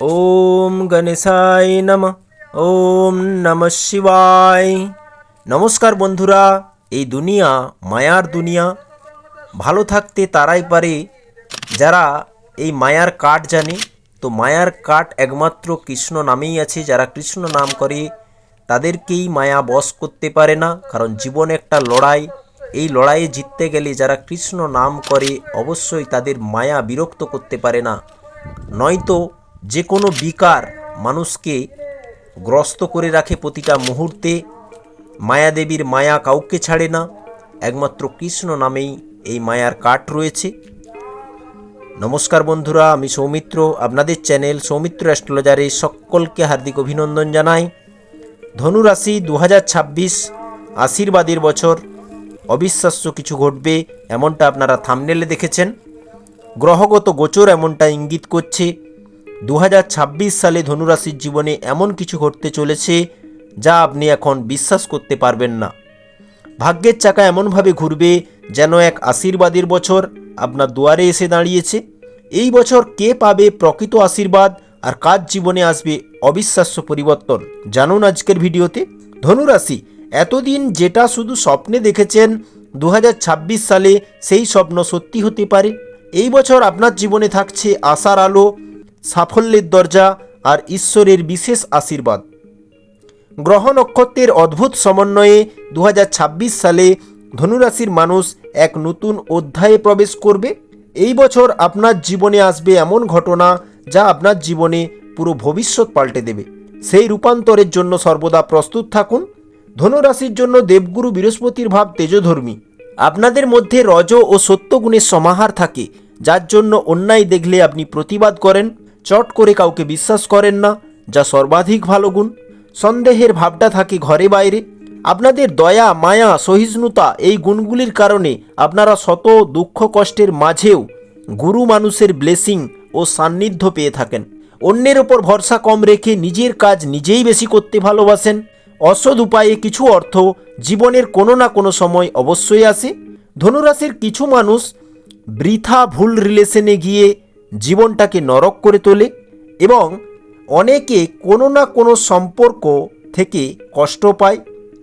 ওম গণেশায় নম, ওম নম শিবায়। নমস্কার বন্ধুরা, এই দুনিয়া মায়ার দুনিয়া। ভালো থাকতে তারাই পারে। যারা এই মায়ার কাঠ জানে, তো মায়ার কাঠ একমাত্র কৃষ্ণ নামেই আছে। যারা কৃষ্ণ নাম করে, তাদেরকেই মায়া বশ করতে পারে না। কারণ জীবন একটা লড়াই। এই লড়াইয়ে জিততে গেলে যারা কৃষ্ণ নাম করে, অবশ্যই তাদের মায়া বিরক্ত করতে পারে না। নয়তো যে কোনো বিকার মানুষকে গ্রস্ত করে রাখে প্রতিটা মুহূর্তে, মায়াদেবীর মায়া কাউকে ছাড়ে না। একমাত্র কৃষ্ণ নামেই এই মায়ার কাঠ রয়েছে। নমস্কার বন্ধুরা, আমি সৌমিত্র, আপনাদের চ্যানেল সৌমিত্র অ্যাস্ট্রোলজারে সকলকে হার্দিক অভিনন্দন জানাই। ধনুরাশি দু হাজার ছাব্বিশ আশীর্বাদের বছর। অবিশ্বাস্য কিছু ঘটবে এমনটা আপনারা থামনেলে দেখেছেন। গ্রহগত গোচর এমনটা ইঙ্গিত করছে। দু হাজার ছাব্বিশ সালে ধনুরাশির জীবনে এমন কিছু ঘটতে চলেছে যা আপনি এখন বিশ্বাস করতে পারবেন না। ভাগ্যের চাকা এমনভাবে ঘুরবে যেন এক আশীর্বাদের বছর আপনার দুয়ারে এসে দাঁড়িয়েছে। এই বছর কে পাবে প্রকৃত আশীর্বাদ আর কাজ জীবনে আসবে অবিশ্বাস্য পরিবর্তন জানুন আজকের ভিডিওতে। ধনুরাশি, এতদিন যেটা শুধু স্বপ্নে দেখেছেন দু হাজার ছাব্বিশ সালে সেই স্বপ্ন সত্যি হতে পারে। এই বছর আপনার জীবনে থাকছে আশার আলো সাফল্যের দরজা আর ঈশ্বরের বিশেষ আশীর্বাদ। গ্রহ নক্ষত্রের অদ্ভুত সমন্বয়ে দু হাজার ছাব্বিশ সালে ধনুরাশির মানুষ এক নতুন অধ্যায়ে প্রবেশ করবে। এই বছর আপনার জীবনে আসবে এমন ঘটনা যা আপনার জীবনে পুরো ভবিষ্যৎ পাল্টে দেবে। সেই রূপান্তরের জন্য সর্বদা প্রস্তুত থাকুন। ধনুরাশির জন্য দেবগুরু বৃহস্পতির ভাব তেজধর্মী। আপনাদের মধ্যে রজ ও সত্যগুণের সমাহার থাকে, যার জন্য অন্যায় দেখলে আপনি প্রতিবাদ করেন। চট করে কাউকে বিশ্বাস করেন না, যা সর্বাধিক ভালো গুণ। সন্দেহের ভাবটা থাকে ঘরে বাইরে। আপনাদের দয়া, মায়া, সহিষ্ণুতা এই গুণগুলির কারণে আপনারা শত দুঃখ কষ্টের মাঝেও গুরু মানুষের ব্লেসিং ও সান্নিধ্য পেয়ে থাকেন। অন্যের ওপর ভরসা কম রেখে নিজের কাজ নিজেই বেশি করতে ভালোবাসেন। অসৎ উপায়ে কিছু অর্থ জীবনের কোনো না কোনো সময় অবশ্যই আসে। ধনুরাশির কিছু মানুষ বৃথা ভুল রিলেশনে গিয়ে জীবনটাকে নরক করে তোলে এবং অনেকে কোনো না কোনো সম্পর্ক থেকে কষ্ট পায়।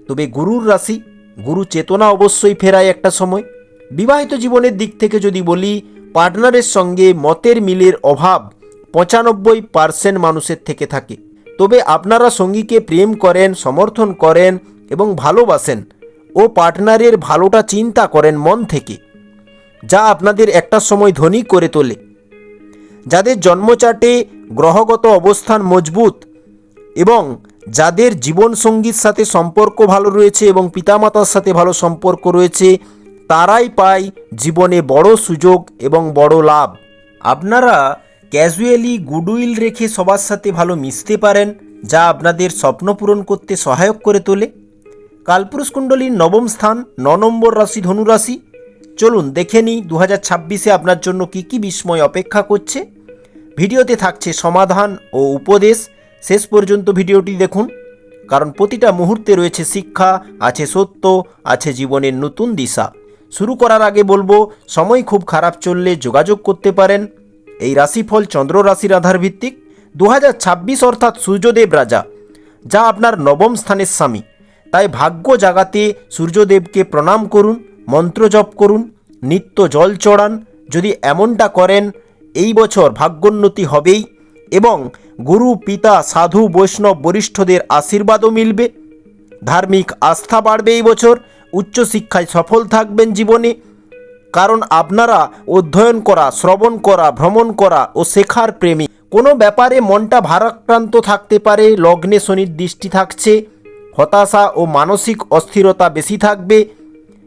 তবে গুরুর রাশি, গুরু চেতনা অবশ্যই ফেরায় একটা সময়। বিবাহিত জীবনের দিক থেকে যদি বলি, পার্টনারের সঙ্গে মতের মিলের অভাব পঁচানব্বই পার্সেন্ট মানুষের থেকে থাকে। তবে আপনারা সঙ্গীকে প্রেম করেন, সমর্থন করেন এবং ভালোবাসেন ও পার্টনারের ভালোটা চিন্তা করেন মন থেকে, যা আপনাদের একটা সময় ধনী করে তোলে। যাদের জন্মচাটে গ্রহগত অবস্থান মজবুত এবং যাদের জীবনসঙ্গীর সাথে সম্পর্ক ভালো রয়েছে এবং পিতামাতার সাথে ভালো সম্পর্ক রয়েছে, তারাই পায় জীবনে বড় সুযোগ এবং বড় লাভ। আপনারা ক্যাজুয়ালি গুডউইল রেখে সবার সাথে ভালো মিশতে পারেন, যা আপনাদের স্বপ্ন পূরণ করতে সহায়ক করে তোলে। কালপুরুষ কুণ্ডলীর নবম স্থান, ন নম্বর রাশি ধনুরাশি। চলুন দেখে নিই দু হাজার আপনার জন্য কী কী বিস্ময় অপেক্ষা করছে। ভিডিওতে থাকছে সমাধান ও উপদেশ। শেষ পর্যন্ত ভিডিওটি দেখুন। কারণ প্রতিটা মুহূর্তে রয়েছে শিক্ষা, আছে সত্য, আছে জীবনের নতুন দিশা। শুরু করার আগে বলব, সময় খুব খারাপ চললে যোগাযোগ করতে পারেন। এই রাশিফল চন্দ্র রাশির আধার ভিত্তিক দু হাজার ছাব্বিশ অর্থাৎ সূর্যদেব রাজা, যা আপনার নবম স্থানের স্বামী। তাই ভাগ্য জাগাতে সূর্যদেবকে প্রণাম করুন, মন্ত্র জপ করুন, নিত্য জল চড়ান। যদি এমনটা করেন এই বছর ভাগ্যোন্নতি হবেই এবং গুরু, পিতা, সাধু, বৈষ্ণব, বরিষ্ঠদের আশীর্বাদও মিলবে। ধার্মিক আস্থা বাড়বে এই বছর, উচ্চশিক্ষায় সফল থাকবেন জীবনে। কারণ আপনারা অধ্যয়ন করা, শ্রবণ করা, ভ্রমণ করা ও শেখার প্রেমী। কোনো ব্যাপারে মনটা ভারাক্রান্ত থাকতে পারে, লগ্নে শনির দৃষ্টি থাকছে, হতাশা ও মানসিক অস্থিরতা বেশি থাকবে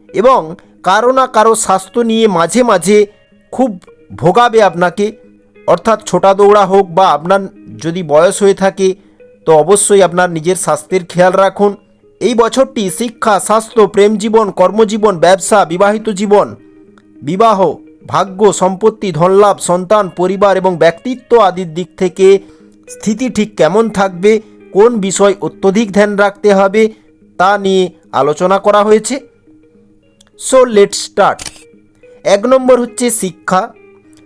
এবং কারও না কারও স্বাস্থ্য নিয়ে মাঝে মাঝে খুব ভোগাবে আপনাকে, অর্থাৎ ছোটা দৌড়া হোক বা আপনার যদি বয়স হয়ে থাকে, তো অবশ্যই আপনার নিজের স্বাস্থ্যের খেয়াল রাখুন। এই বছরটি শিক্ষা, স্বাস্থ্য, প্রেম জীবন, কর্মজীবন, ব্যবসা, বিবাহিত জীবন, বিবাহ, ভাগ্য, সম্পত্তি, ধনলাভ, সন্তান, পরিবার এবং ব্যক্তিত্ব আদির দিক থেকে স্থিতি ঠিক কেমন থাকবে, কোন বিষয় অত্যধিক ধ্যান রাখতে হবে, তা নিয়ে আলোচনা করা হয়েছে। সো লেট স্টার্ট এক নম্বর হচ্ছে শিক্ষা।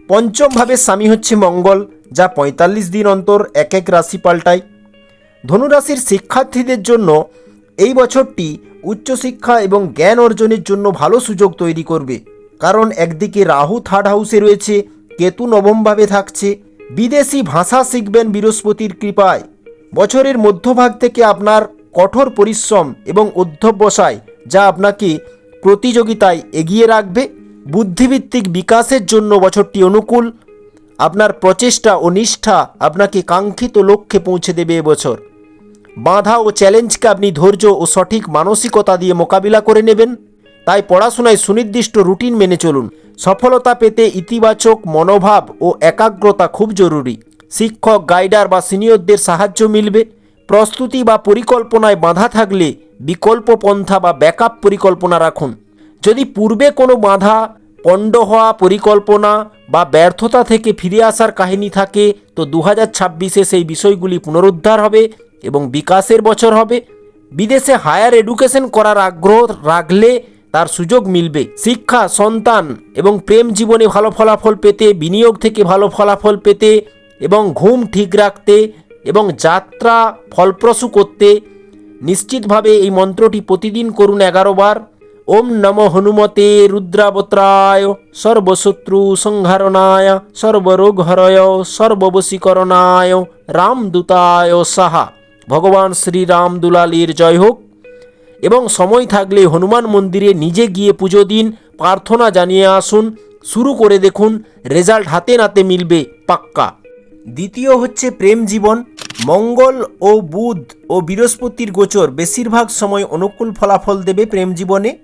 পঞ্চম ভাবে স্বামী হচ্ছে মঙ্গল, যা পঁয়তাল্লিশ দিন অন্তর এক এক রাশি পাল্টায়। ধনুরাশির শিক্ষার্থীদের জন্য এই বছরটি উচ্চশিক্ষা এবং জ্ঞান অর্জনের জন্য ভালো সুযোগ তৈরি করবে। কারণ একদিকে রাহু থার্ড হাউসে রয়েছে, কেতু নবমভাবে থাকছে, বিদেশি ভাষা শিখবেন বৃহস্পতির কৃপায়। বছরের মধ্যভাগ থেকে আপনার কঠোর পরিশ্রম এবং অধ্যবসায়, যা আপনাকে প্রতিযোগিতায় এগিয়ে রাখবে। বুদ্ধিভিত্তিক বিকাশের জন্য বছরটি অনুকূল। আপনার প্রচেষ্টা ও নিষ্ঠা আপনাকে কাঙ্ক্ষিত লক্ষ্যে পৌঁছে দেবে এবছর। বাধা ও চ্যালেঞ্জকে আপনি ধৈর্য ও সঠিক মানসিকতা দিয়ে মোকাবিলা করে নেবেন। তাই পড়াশোনায় সুনির্দিষ্ট রুটিন মেনে চলুন। সফলতা পেতে ইতিবাচক মনোভাব ও একাগ্রতা খুব জরুরি। শিক্ষক, গাইডার বা সিনিয়রদের সাহায্য মিলবে। প্রস্তুতি বা পরিকল্পনায় বাধা থাকলে বিকল্প পন্থা বা ব্যাকআপ পরিকল্পনা রাখুন। যদি পূর্বে কোনো বাধা, পণ্ড হওয়া পরিকল্পনা বা ব্যর্থতা থেকে ফিরে আসার কাহিনী থাকে, তো দু হাজার ছাব্বিশে সেই বিষয়গুলি পুনরুদ্ধার হবে এবং বিকাশের বছর হবে। বিদেশে হায়ার এডুকেশন করার আগ্রহ রাখলে তার সুযোগ মিলবে। শিক্ষা, সন্তান এবং প্রেম জীবনে ভালো ফলাফল পেতে, বিনিয়োগ থেকে ভালো ফলাফল পেতে এবং ঘুম ঠিক রাখতে এবং যাত্রা ফলপ্রসূ করতে নিশ্চিতভাবে এই মন্ত্রটি প্রতিদিন করুন এগারো বার। ওম নম হনুমতে রুদ্রাবত্রায় সর্বশত্রু সংহারণায় সর্বরোগ হরয় সর্ববশীকরণায় রামদূতায় সাহা। ভগবান শ্রীরাম দুলালির জয় হোক। এবং সময় থাকলে হনুমান মন্দিরে নিজে গিয়ে পুজো দিন, প্রার্থনা জানিয়ে আসুন। শুরু করে দেখুন, রেজাল্ট হাতে নাতে মিলবে পাক্কা। দ্বিতীয় হচ্ছে প্রেম জীবন। মঙ্গল ও বুধ ও বৃহস্পতির গোচর, বেশিরভাগ সময় অনুকূল ফলাফল দেবে প্রেম জীবনে।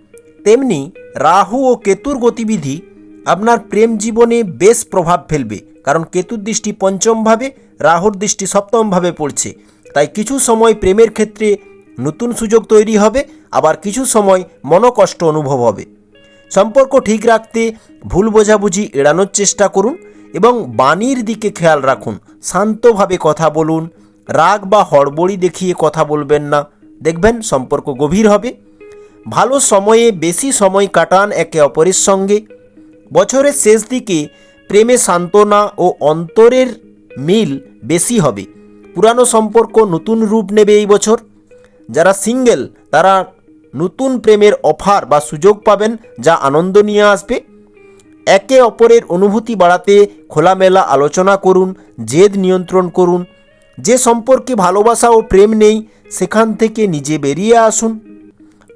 তেমনি রাহু ও কেতুর গতিবিধি আপনার প্রেম জীবনে বেশ প্রভাব ফেলবে। কারণ কেতুর দৃষ্টি পঞ্চমভাবে, রাহুর দৃষ্টি সপ্তমভাবে পড়ছে। তাই কিছু সময় প্রেমের ক্ষেত্রে নতুন সুযোগ তৈরি হবে, আবার কিছু সময় মনকষ্ট অনুভব হবে। সম্পর্ক ঠিক রাখতে ভুল বোঝাবুঝি এড়ানোর চেষ্টা করুন এবং বাণীর দিকে খেয়াল রাখুন। শান্তভাবে কথা বলুন, রাগ বা হড়বড়ি দেখিয়ে কথা বলবেন না। দেখবেন সম্পর্ক গভীর হবে। ভালো সময়ে বেশি সময় কাটান একে অপরের সঙ্গে। বছরের শেষ দিকে প্রেমে সান্ত্বনা ও অন্তরের মিল বেশি হবে। পুরানো সম্পর্ক নতুন রূপ নেবে এই বছর। যারা সিঙ্গেল, তারা নতুন প্রেমের অফার বা সুযোগ পাবেন যা আনন্দ নিয়ে আসবে। একে অপরের অনুভূতি বাড়াতে খোলামেলা আলোচনা করুন, জেদ নিয়ন্ত্রণ করুন। যে সম্পর্কে ভালোবাসা ও প্রেম নেই, সেখান থেকে নিজে বেরিয়ে আসুন।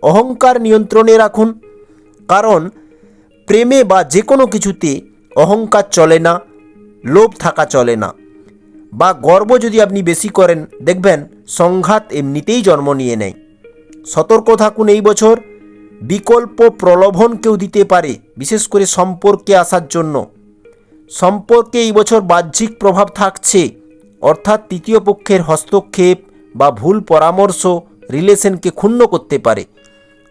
অহংকার নিয়ন্ত্রণে রাখুন। কারণ প্রেমে বা যে কোনো কিছুতে অহংকার চলে না, লোভ থাকা চলে না। বা গর্ব যদি আপনি বেশি করেন, দেখবেন সংঘাত এমনিতেই জন্ম নিয়ে নেয়। সতর্ক থাকুন এই বছর। বিকল্প প্রলোভন কেউ দিতে পারে, বিশেষ করে সম্পর্কে আসার জন্য। সম্পর্কে এই বছর বাহ্যিক প্রভাব থাকছে। অর্থাৎ তৃতীয় পক্ষের হস্তক্ষেপ বা ভুল পরামর্শ রিলেশনকে ক্ষুণ্ণ করতে পারে।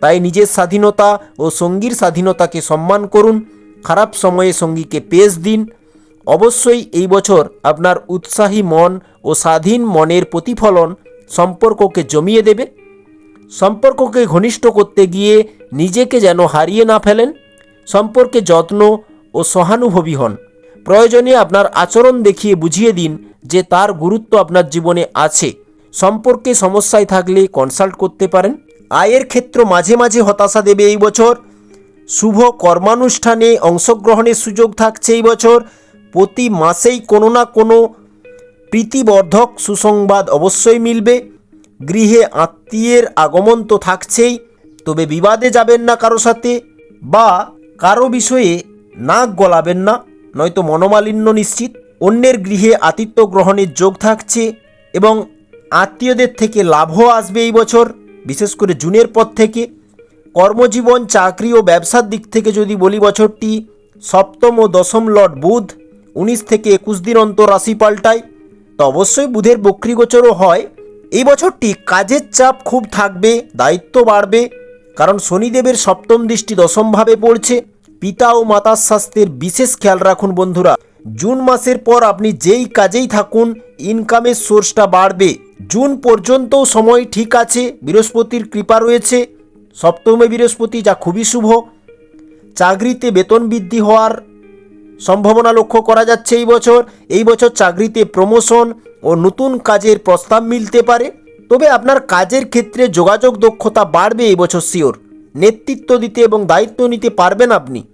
তাই নিজের স্বাধীনতা ও সঙ্গীর স্বাধীনতাকে সম্মান করুন, খারাপ সময়ে সঙ্গীকে পেশ দিন। অবশ্যই এই বছর আপনার উৎসাহী মন ও স্বাধীন মনের প্রতিফলন সম্পর্ককে জমিয়ে দেবে। সম্পর্ককে ঘনিষ্ঠ করতে গিয়ে নিজেকে যেন হারিয়ে না ফেলেন, সম্পর্কে যত্ন ও সহানুভবী হন। প্রয়োজনে আপনার আচরণ দেখিয়ে বুঝিয়ে দিন যে তার গুরুত্ব আপনার জীবনে আছে। সম্পর্কে সমস্যায় থাকলে কনসাল্ট করতে পারেন। আয়ের ক্ষেত্র মাঝে মাঝে হতাশা দেবে এই বছর। শুভ কর্মানুষ্ঠানে অংশগ্রহণের সুযোগ থাকছে এই বছর। প্রতি মাসেই কোনো না কোনো প্রীতিবর্ধক সুসংবাদ অবশ্যই মিলবে। গৃহে আত্মীয়ের আগমন তো থাকছেই, তবে বিবাদে যাবেন না কারও সাথে বা কারও বিষয়ে নাক গলাবেন না, নয়তো মনোমালিন্য নিশ্চিত। অন্যের গৃহে আতিথ্য গ্রহণের যোগ থাকছে এবং আত্মীয়দের থেকে লাভও আসবে এই বছর। বিশেষ করে জুনের পর থেকে কর্মজীবন, চাকরি ও ব্যবসার দিক থেকে যদি বলি বছরটি, সপ্তম ও দশম লট বুধ উনিশ থেকে একুশ দিন অন্তর রাশি পাল্টায়। তো অবশ্যই বুধের বক্রিগোচরও হয়। এই বছরটি কাজের চাপ খুব থাকবে, দায়িত্ব বাড়বে, কারণ শনিদেবের সপ্তম দৃষ্টি দশমভাবে পড়ছে। পিতা ও মাতার স্বাস্থ্যের বিশেষ খেয়াল রাখুন বন্ধুরা। জুন মাসের পর আপনি যেই কাজেই থাকুন ইনকামের সোর্সটা বাড়বে। জুন পর্যন্তও সময় ঠিক আছে, বৃহস্পতির কৃপা রয়েছে। সপ্তমে বৃহস্পতি যা খুবই শুভ। চাকরিতে বেতন বৃদ্ধি হওয়ার সম্ভাবনা লক্ষ্য করা যাচ্ছে এই বছর। এই বছর চাকরিতে প্রমোশন ও নতুন কাজের প্রস্তাব মিলতে পারে। তবে আপনার কাজের ক্ষেত্রে যোগাযোগ দক্ষতা বাড়বে এই বছর শিওর নেতৃত্ব দিতে এবং দায়িত্ব নিতে পারবেন আপনি।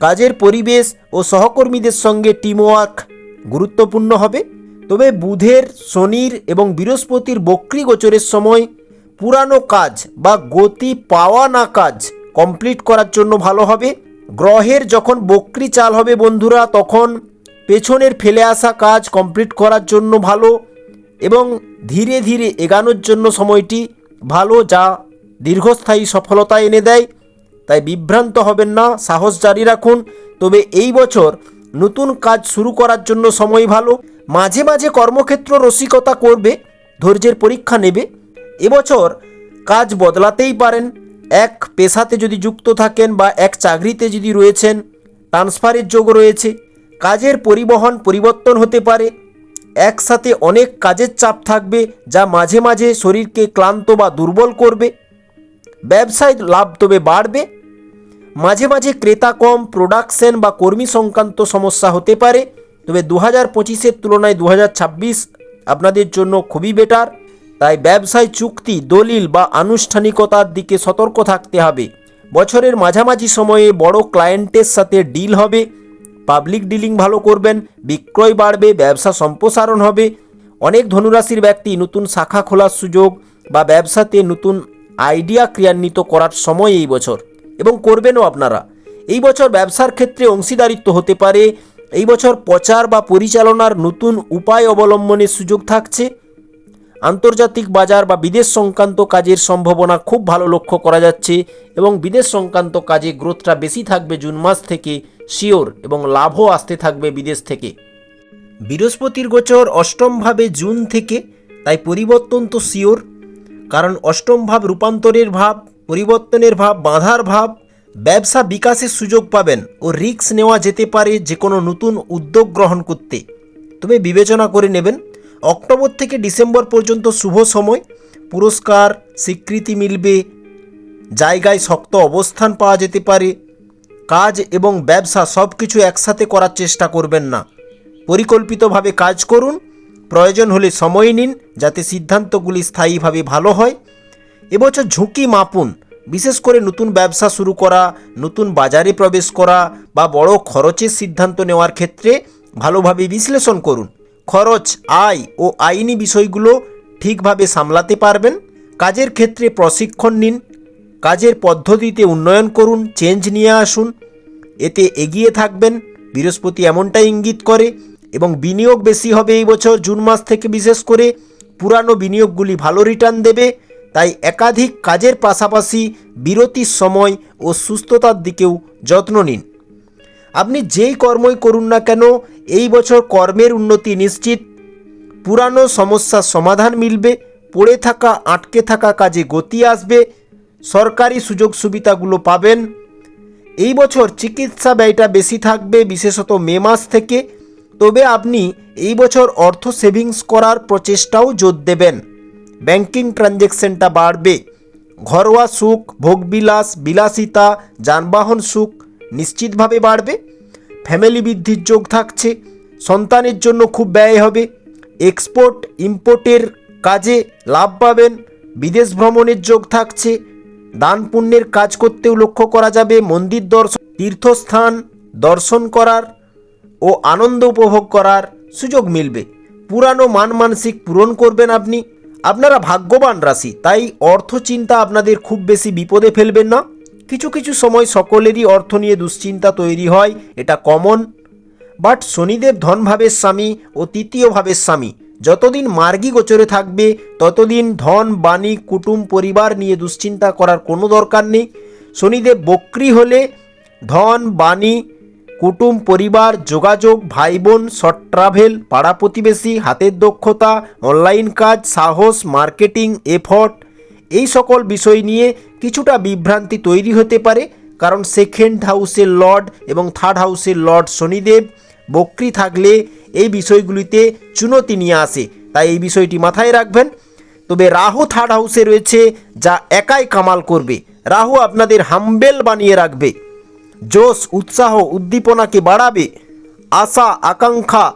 কাজের পরিবেশ ও সহকর্মীদের সঙ্গে টিমওয়ার্ক গুরুত্বপূর্ণ হবে। তবে বুধের, শনির এবং বৃহস্পতির বক্রি গোচরের সময় পুরানো কাজ বা গতি পাওয়া না কাজ কমপ্লিট করার জন্য ভালো হবে। গ্রহের যখন বক্রি চাল হবে বন্ধুরা, তখন পেছনের ফেলে আসা কাজ কমপ্লিট করার জন্য ভালো এবং ধীরে ধীরে এগানোর জন্য সময়টি ভালো যা দীর্ঘস্থায়ী সফলতা এনে দেয়। তাই বিভ্রান্ত হবেন না, সাহস জারি রাখুন। তবে এই বছর নতুন কাজ শুরু করার জন্য সময় ভালো, মাঝে মাঝে কর্মক্ষেত্র রসিকতা করবে, ধৈর্যের পরীক্ষা নেবে। এবছর কাজ বদলাতেই পারেন, এক পেশাতে যদি যুক্ত থাকেন বা এক চাকরিতে যদি রয়েছেন, ট্রান্সফারের যোগ রয়েছে, কাজের পরিবহন পরিবর্তন হতে পারে। একসাথে অনেক কাজের চাপ থাকবে, যা মাঝে মাঝে শরীরকে ক্লান্ত বা দুর্বল করবে। ব্যবসায় লাভ তবে বাড়বে। মাঝে মাঝে ক্রেতা কম প্রোডাকশন বা কর্মী সংক্রান্ত সমস্যা হতে পারে। তবে দু হাজার পঁচিশের তুলনায় দু হাজার ছাব্বিশ আপনাদের জন্য খুবই বেটার তাই ব্যবসায় চুক্তি, দলিল বা আনুষ্ঠানিকতার দিকে সতর্ক থাকতে হবে। বছরের মাঝামাঝি সময়ে বড় ক্লায়েন্টের সাথে ডিল হবে। পাবলিক ডিলিং ভালো করবেন, বিক্রয় বাড়বে, ব্যবসা সম্প্রসারণ হবে। অনেক ধনুরাশির ব্যক্তি নতুন শাখা খোলার সুযোগ বা ব্যবসাতে নতুন আইডিয়া ক্রিয়ান্বিত করার সময় এই বছর। এবং করবেনও আপনারা। এই বছর ব্যবসার ক্ষেত্রে অংশীদারিত্ব হতে পারে। এই বছর প্রচার বা পরিচালনার নতুন উপায় অবলম্বনের সুযোগ থাকছে। আন্তর্জাতিক বাজার বা বিদেশ সংক্রান্ত কাজের সম্ভাবনা খুব ভালো লক্ষ্য করা যাচ্ছে এবং বিদেশ সংক্রান্ত কাজে গ্রোথটা বেশি থাকবে জুন মাস থেকে, শিওর, এবং লাভও আসতে থাকবে বিদেশ থেকে। বৃহস্পতির গোচর অষ্টমভাবে জুন থেকে, তাই পরিবর্তন তো শিওর, কারণ অষ্টম ভাব রূপান্তরের ভাব পরিবর্তনের ভাব, বাঁধার ভাব, ব্যবসা বিকাশের সুযোগ পাবেন ও রিস্ক নেওয়া যেতে পারে যে কোনো নতুন উদ্যোগ গ্রহণ করতে। তবে বিবেচনা করে নেবেন, অক্টোবর থেকে ডিসেম্বর পর্যন্ত শুভ সময়, পুরস্কার, স্বীকৃতি মিলবে, জায়গায় শক্ত অবস্থান পাওয়া যেতে পারে, কাজ এবং ব্যবসা সব কিছু একসাথে করার চেষ্টা করবেন না। পরিকল্পিতভাবে কাজ করুন, প্রয়োজন হলে সময় নিন যাতে সিদ্ধান্তগুলি স্থায়ীভাবে ভালো হয় এবছর ঝুঁকি মাপুন। বিশেষ করে নতুন ব্যবসা শুরু করা, নতুন বাজারে প্রবেশ করা বা বড় খরচের সিদ্ধান্ত নেওয়ার ক্ষেত্রে ভালোভাবে বিশ্লেষণ করুন। খরচ, আয় ও আইনি বিষয়গুলো ঠিকভাবে সামলাতে পারবেন। কাজের ক্ষেত্রে প্রশিক্ষণ নিন। কাজের পদ্ধতিতে উন্নয়ন করুন, চেঞ্জ নিয়ে আসুন। এতে এগিয়ে থাকবেন, বৃহস্পতি এমনটাই ইঙ্গিত করে এবং বিনিয়োগ বেশি হবে এই বছর জুন মাস থেকে বিশেষ করে। পুরানো বিনিয়োগগুলি ভালো রিটার্ন দেবে। তাই একাধিক কাজের পাশাপাশি বিরতির সময় ও সুস্থতার দিকেও যত্ন নিন। আপনি যেই কর্মই করুন না কেন, এই বছর কর্মের উন্নতি নিশ্চিত। পুরানো সমস্যার সমাধান মিলবে, পড়ে থাকা, আটকে থাকা কাজে গতি আসবে, সরকারি সুযোগ সুবিধাগুলো পাবেন। এই বছর চিকিৎসা ব্যয়টা বেশি থাকবে, বিশেষত মে মাস থেকে। তবে আপনি এই বছর অর্থ সেভিংস করার প্রচেষ্টাও জোর দেবেন। ব্যাংকিং ট্রানজ্যাকশনটা বাড়বে। ঘরোয়া সুখ, ভোগবিলাস, বিলাসিতা, যানবাহন সুখ নিশ্চিতভাবে বাড়বে। ফ্যামিলি বৃদ্ধির যোগ থাকছে, সন্তানের জন্য খুব ব্যয় হবে। এক্সপোর্ট, ইম্পোর্টের কাজে লাভ পাবেন, বিদেশ ভ্রমণের যোগ থাকছে। দান পুণ্যের কাজ করতেও লক্ষ্য করা যাবে, মন্দির দর্শন তীর্থস্থান দর্শন করার ও আনন্দ উপভোগ করার সুযোগ মিলবে। পুরানো মান মানসিক পূরণ করবেন আপনি। আপনারা ভাগ্যবান, রাশি। তাই অর্থ চিন্তা আপনাদের খুব বেশি বিপদে ফেলবেন না। কিছু কিছু সময় সকলেরই অর্থ নিয়ে দুশ্চিন্তা তৈরি হয়, এটা কমন। বাট শনিদেব ধনভাবের স্বামী ও তৃতীয় ভাবের স্বামী। যতদিন মার্গী গোচরে থাকবে, ততদিন ধন, বাণী, কুটুম, পরিবার নিয়ে দুশ্চিন্তা করার কোনো দরকার নেই। শনিদেব বক্রি হলে ধন, বাণী কুটুম পরিবার, যোগাযোগ ভাই বোন শর্ট ট্রাভেল, পাড়া প্রতিবেশী, হাতের দক্ষতা, অনলাইন কাজ, সাহস, মার্কেটিং, এফর্ট, এই সকল বিষয় নিয়ে কিছুটা বিভ্রান্তি তৈরি হতে পারে, কারণ সেকেন্ড হাউসের লর্ড এবং থার্ড হাউসের লর্ড শনিদেব বক্রি থাকলে এই বিষয়গুলিতে চুনতি নিয়ে আসে। তাই এই বিষয়টি মাথায় রাখবেন। তবে রাহু থার্ড হাউসে রয়েছে, যা একাই কামাল করবে। রাহু আপনাদের হাম্বেল বানিয়ে রাখবে। জোশ উৎসাহ উদ্দীপনাকে বাড়াবে, আশা, আকাঙ্ক্ষা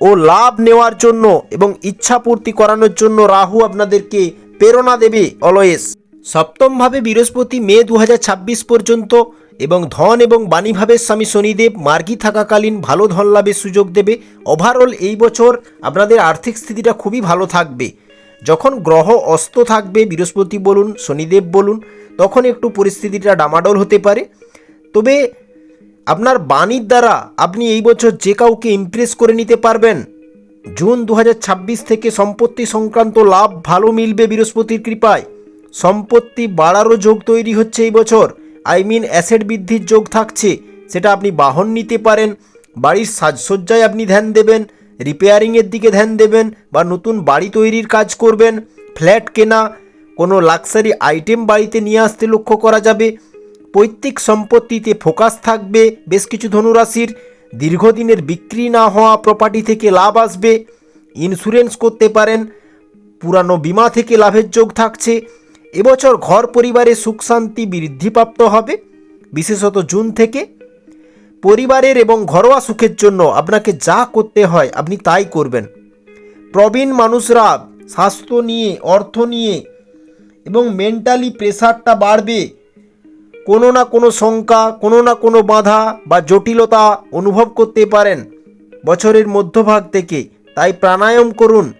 ও লাভ নেওয়ার জন্য এবং ইচ্ছা পূর্তি করানোর জন্য রাহু আপনাদেরকে প্রেরণা দেবে অলওয়েজ। সপ্তমভাবে বৃহস্পতি মে দু হাজার ছাব্বিশ পর্যন্ত এবং ধন এবং বাণীভাবের স্বামী শনিদেব মার্গী থাকাকালীন ভালো ধন লাভের সুযোগ দেবে। ওভারঅল এই বছর আপনাদের আর্থিক স্থিতিটা খুবই ভালো থাকবে। যখন গ্রহ অস্ত থাকবে বৃহস্পতি বলুন, শনিদেব বলুন, তখন একটু পরিস্থিতিটা ডামাডোল হতে পারে। তবে আপনার বাণীর দ্বারা আপনি এই বছর যে কাউকে ইমপ্রেস করে নিতে পারবেন। জুন দু হাজার ছাব্বিশ থেকে সম্পত্তি সংক্রান্ত লাভ ভালো মিলবে বৃহস্পতির কৃপায়। সম্পত্তি বাড়ারও যোগ তৈরি হচ্ছে এই বছর। আই মিন অ্যাসেট বৃদ্ধির যোগ থাকছে, সেটা আপনি বাহন নিতে পারেন, বাড়ির সাজসজ্জায় আপনি ধ্যান দেবেন রিপেয়ারিংয়ের দিকে ধ্যান দেবেন বা নতুন বাড়ি তৈরির কাজ করবেন, ফ্ল্যাট কেনা, কোনো লাক্সারি আইটেম বাড়িতে নিয়ে আসতে লক্ষ্য করা যাবে পৈতৃক সম্পত্তিতে ফোকাস থাকবে বেশ কিছু ধনুরাশির। দীর্ঘদিনের বিক্রি না হওয়া প্রপার্টি থেকে লাভ আসবে। ইন্স্যুরেন্স করতে পারেন। পুরানো বিমা থেকে লাভের যোগ থাকছে। এবছর ঘর পরিবারে সুখ শান্তি বৃদ্ধিপ্রাপ্ত হবে, বিশেষত জুন থেকে। পরিবারের এবং ঘরোয়া সুখের জন্য আপনাকে যা করতে হয় আপনি তাই করবেন। প্রবীণ মানুষরা স্বাস্থ্য নিয়ে, অর্থ নিয়ে এবং মেন্টালি প্রেশারটা বাড়বে। কোনো না কোনো শঙ্কা, কোনো না কোনো বাধা বা জটিলতা অনুভব করতে পারেন। বছরের মধ্যভাগ থেকে তাই প্রাণায়াম করুন।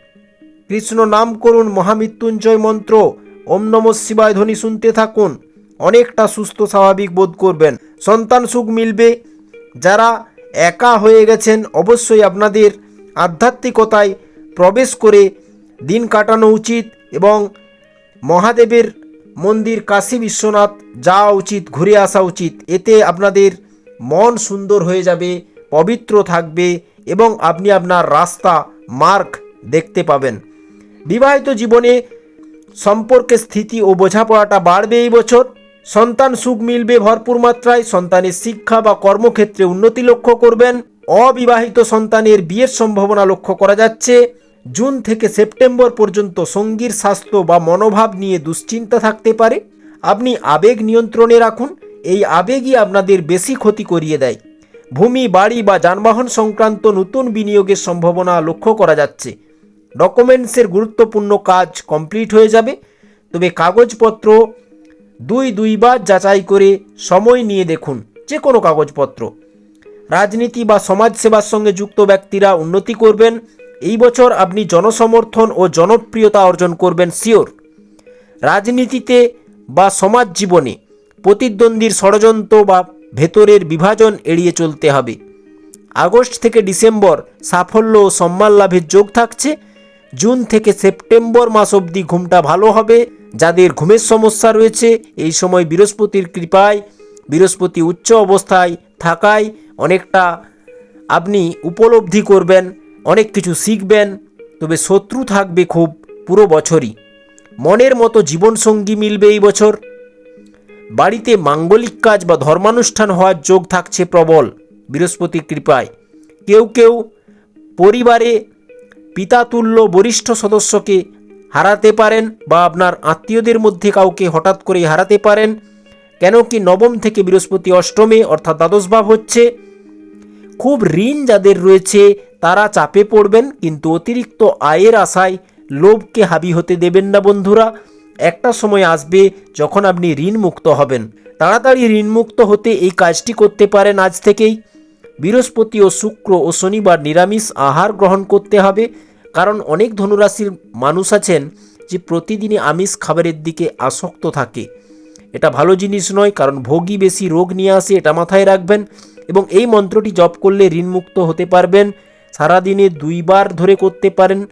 কৃষ্ণ নাম করুন মহামৃত্যুঞ্জয় মন্ত্র। ওম নম শিবায় ধ্বনি শুনতে থাকুন। অনেকটা সুস্থ স্বাভাবিক বোধ করবেন। সন্তান সুখ মিলবে। যারা একা হয়ে গেছেন অবশ্যই আপনাদের আধ্যাত্মিকতায় প্রবেশ করে দিন কাটানো উচিত এবং মহাদেবের মন্দির কাশী বিশ্বনাথ, যাওয়া উচিত, ঘুরে আসা উচিত। এতে আপনাদের মন সুন্দর হয়ে যাবে, পবিত্র থাকবে এবং আপনি আপনার রাস্তা মার্ক দেখতে পাবেন। বিবাহিত জীবনে সম্পর্কে স্থিতি ও বোঝাপড়াটা বাড়বে এই বছর। সন্তান সুখ মিলবে ভরপুর মাত্রায়, সন্তানের শিক্ষা বা কর্মক্ষেত্রে উন্নতি লক্ষ্য করবেন। অবিবাহিত সন্তানের বিয়ের সম্ভাবনা লক্ষ্য করা যাচ্ছে। জুন থেকে সেপ্টেম্বর পর্যন্ত সঙ্গীর স্বাস্থ্য বা মনোভাব নিয়ে দুশ্চিন্তা থাকতে পারে। আপনি আবেগ নিয়ন্ত্রণে রাখুন। এই আবেগই আপনাদের বেশি ক্ষতি করিয়ে দেয়। ভূমি, বাড়ি বা যানবাহন সংক্রান্ত নতুন বিনিয়োগের সম্ভাবনা লক্ষ্য করা যাচ্ছে। ডকুমেন্টসের গুরুত্বপূর্ণ কাজ কমপ্লিট হয়ে যাবে। তবে কাগজপত্র দুই দুইবার যাচাই করে সময় নিয়ে দেখুন যে কোনো কাগজপত্র। রাজনীতি বা সমাজসেবার সঙ্গে যুক্ত ব্যক্তিরা উন্নতি করবেন। এই বছর আপনি জনসমর্থন ও জনপ্রিয়তা অর্জন করবেন শিওর রাজনীতিতে বা সমাজ জীবনে প্রতিদ্বন্দ্বীর ষড়যন্ত্র বা ভেতরের বিভাজন এড়িয়ে চলতে হবে। আগস্ট থেকে ডিসেম্বর সাফল্য ও সম্মান লাভের যোগ থাকছে। জুন থেকে সেপ্টেম্বর মাস অবধি ঘুমটা ভালো হবে। যাদের ঘুমের সমস্যা রয়েছে, এই সময় বৃহস্পতির কৃপায়, বৃহস্পতি উচ্চ অবস্থায় থাকায় অনেকটা আপনি উপলব্ধি করবেন। অনেক কিছু শিখবেন, তবে শত্রু থাকবে খুব পুরো বছরই। মনের মতো জীবনসঙ্গী মিলবে এই বছর। বাড়িতে মাঙ্গলিক কাজ বা ধর্মানুষ্ঠান হওয়ার যোগ থাকছে প্রবল, বৃহস্পতির কৃপায়। কেউ কেউ পরিবারে পিতাতুল্য বরিষ্ঠ সদস্যকে হারাতে পারেন বা আপনার আত্মীয়দের মধ্যে কাউকে হঠাৎ করে হারাতে পারেন। কেন কি নবম থেকে বৃহস্পতি অষ্টমে অর্থাৎ দ্বাদশ ভাব হচ্ছে। খুব ঋণ যাদের রয়েছে তারা চাপে পড়বেন, কিন্তু অতিরিক্ত আয়ের আশায় লোভকে হাবি হতে দেবেন না বন্ধুরা। একটা সময় আসবে যখন আপনি ঋণ মুক্ত হবেন। তাড়াতাড়ি ঋণমুক্ত হতে এই কাজটি করতে পারেন আজ থেকেই। বৃহস্পতি ও শুক্র ও শনিবার নিরামিষ আহার গ্রহণ করতে হবে, কারণ অনেক ধনুরাশির মানুষ আছেন যে প্রতিদিনই আমিষ খাবারের দিকে আসক্ত থাকে। এটা ভালো জিনিস নয়, কারণ ভোগী বেশি রোগ নিয়ে আসে, এটা মাথায় রাখবেন এবং এই মন্ত্রটি জপ করলে ঋণমুক্ত হতে পারবেন। সারাদিনে দুইবার ধরে করতে পারেন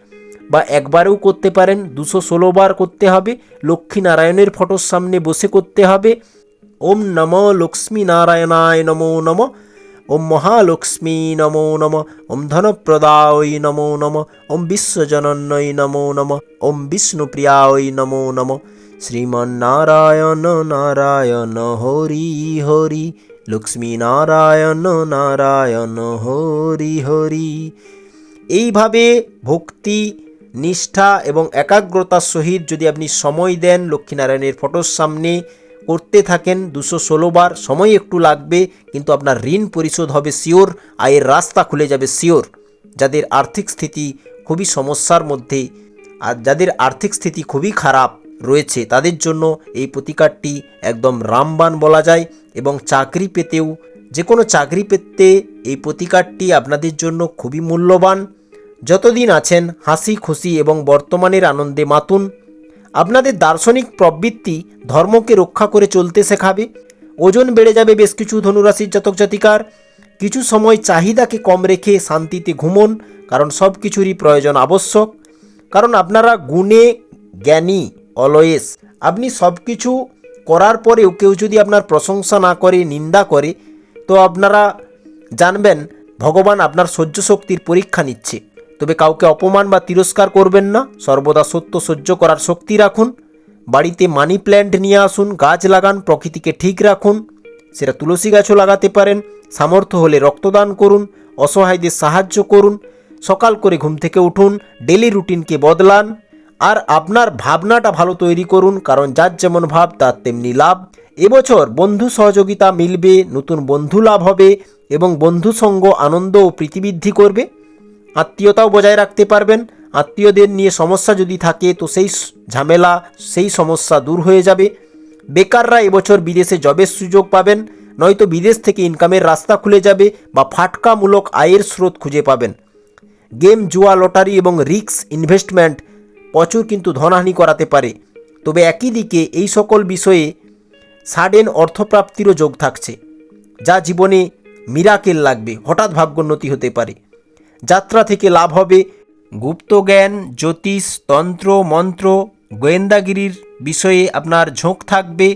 বা একবারেও করতে পারেন। দুশো ষোলো বার করতে হবে। লক্ষ্মী নারায়ণের ফটোর সামনে বসে করতে হবে। ওম নম লক্ষ্মী নারায়ণায় নমো নম। ওম মহালক্ষ্মী নমো নম। ওম ধনপ্রদায় নমো নম। ওম বিশ্বজনন্যই নমো নম। ওম বিষ্ণুপ্রিয়ায় নমো নম। শ্রীমন্নারায়ণ নারায়ণ হরি হরি। লক্ষ্মী নারায়ণ নারায়ণ হরি হরি। এইভাবে ভক্তি, নিষ্ঠা এবং একাগ্রতার সহিত যদি আপনি সময় দেন, লক্ষ্মীনারায়ণের ফটোর সামনে করতে থাকেন, দুশো ষোলো বার, সময় একটু লাগবে, কিন্তু আপনার ঋণ পরিশোধ হবে শিওর, আয়ের রাস্তা খুলে যাবে শিওর। যাদের আর্থিক স্থিতি খুবই সমস্যার মধ্যে, আর যাদের আর্থিক স্থিতি খুবই খারাপ রয়েছে, তাদের জন্য এই প্রতিকারটি একদম রামবান বলা যায়। এবং চাকরি পেতেও, যে কোনো চাকরি পেতে এই প্রতিকারটি আপনাদের জন্য খুবই মূল্যবান। যতদিন আছেন, হাসি, খুশি এবং বর্তমানের আনন্দে মাতুন। আপনাদের দার্শনিক প্রবৃত্তি ধর্মকে রক্ষা করে চলতে শেখাবে। ওজন বেড়ে যাবে বেশ কিছু ধনুরাশির জাতক জাতিকার। কিছু সময় চাহিদাকে কম রেখে শান্তিতে ঘুমন, কারণ সব কিছুরই প্রয়োজন আবশ্যক। কারণ আপনারা গুণে, জ্ঞানী অলওয়েজ আপনি সব কিছু করার পরেও কেউ যদি আপনার প্রশংসা না করে, নিন্দা করে, তো আপনারা জানবেন ভগবান আপনার সহ্য শক্তির পরীক্ষা নিচ্ছে। তবে কাউকে অপমান বা তিরস্কার করবেন না। সর্বদা সত্য সহ্য করার শক্তি রাখুন। বাড়িতে মানি প্ল্যান্ট নিয়ে আসুন, গাছ লাগান, প্রকৃতিকে ঠিক রাখুন। সেটা তুলসী গাছও লাগাতে পারেন। সামর্থ্য হলে রক্তদান করুন। অসহায়দের সাহায্য করুন। সকাল করে ঘুম থেকে উঠুন। ডেলি রুটিনকে বদলান। আর আপনার ভাবনাটা ভালো তৈরি করুন, কারণ যার যেমন ভাব, তার তেমনি লাভ। এবছর বন্ধু সহযোগিতা মিলবে, নতুন বন্ধু লাভ হবে, এবং বন্ধু সঙ্গ, আনন্দ ও প্রীতিবৃদ্ধি করবে। আত্মীয়তাও বজায় রাখতে পারবেন। আত্মীয়দের নিয়ে সমস্যা যদি থাকে, তো সেই ঝামেলা, সেই সমস্যা দূর হয়ে যাবে। বেকাররা এবছর বিদেশে জবের সুযোগ পাবেন, নয়তো বিদেশ থেকে ইনকামের রাস্তা খুলে যাবে বা ফাটকামূলক আয়ের স্রোত খুঁজে পাবেন। গেম, জুয়া, লটারি এবং রিক্স ইনভেস্টমেন্ট প্রচুর কিন্তু ধনহানি করাতে পারে। তবে একই দিকে এই সকল বিষয়ে সাডেন অর্থপ্রাপ্তিরও যোগ থাকছে, যা জীবনে মিরাকেল লাগবে, হঠাৎ ভাগ্যোন্নতি হতে পারে। যাত্রা থেকে লাভ হবে গুপ্তজ্ঞান জ্যোতিষ, তন্ত্র, মন্ত্র, গোয়েন্দাগিরির বিষয়ে আপনার ঝোঁক থাকবে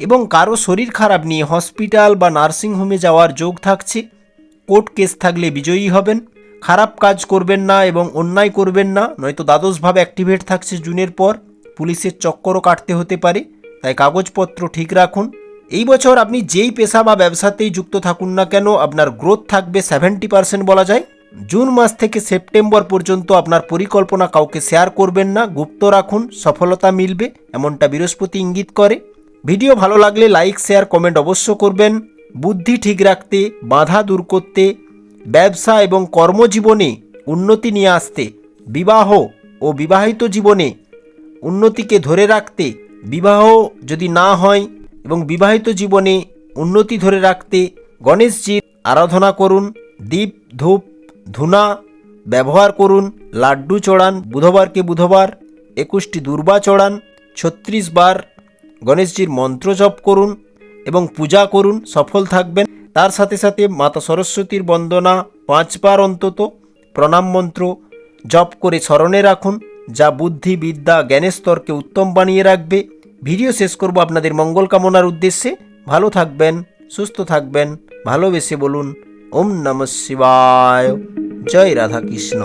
এবং কারও শরীর খারাপ নিয়ে হসপিটাল বা নার্সিংহোমে যাওয়ার যোগ থাকছে। কোর্ট কেস থাকলে বিজয়ী হবেন। খারাপ কাজ করবেন না এবং অন্যায় করবেন না, নয়তো দ্বাদশভাবে অ্যাক্টিভেট থাকছে জুনের পর। পুলিশের চক্করও কাটতে হতে পারে, তাই কাগজপত্র ঠিক রাখুন। এই বছর আপনি যেই পেশা বা ব্যবসাতেই যুক্ত থাকুন না কেন, আপনার গ্রোথ থাকবে সেভেন্টি পার্সেন্ট বলা যায়। জুন মাস থেকে সেপ্টেম্বর পর্যন্ত আপনার পরিকল্পনা কাউকে শেয়ার করবেন না, গুপ্ত রাখুন, সফলতা মিলবে, এমনটা বৃহস্পতি ইঙ্গিত করে। ভিডিও ভালো লাগলে লাইক শেয়ার কমেন্ট অবশ্য করবেন। বুদ্ধি ঠিক রাখতে, বাধা দূর করতে ব্যবসা এবং কর্মজীবনে উন্নতি নিয়ে আসতে, বিবাহ ও বিবাহিত জীবনে উন্নতিকে ধরে রাখতে, বিবাহ যদি না হয় এবং বিবাহিত জীবনে উন্নতি ধরে রাখতে গণেশজির আরাধনা করুন, দীপ, ধূপ, ধুনা ব্যবহার করুন, লাড্ডু চড়ান, বুধবারকে বুধবার, একুশটি দুর্বা চড়ান, ছত্রিশ বার গণেশজির মন্ত্র জপ করুন এবং পূজা করুন, সফল থাকবেন। তার সাথে সাথে মাতা সরস্বতীর বন্দনা পাঁচবার অন্তত, প্রণাম মন্ত্র জপ করে স্মরণে রাখুন, যা বুদ্ধি, বিদ্যা, জ্ঞানের স্তরকে উত্তম বানিয়ে রাখবে। ভিডিও শেষ করব আপনাদের মঙ্গল কামনার উদ্দেশ্যে। ভালো থাকবেন, সুস্থ থাকবেন, ভালোবেসে বলুন, ওম নম শিবায়। জয় রাধা কৃষ্ণ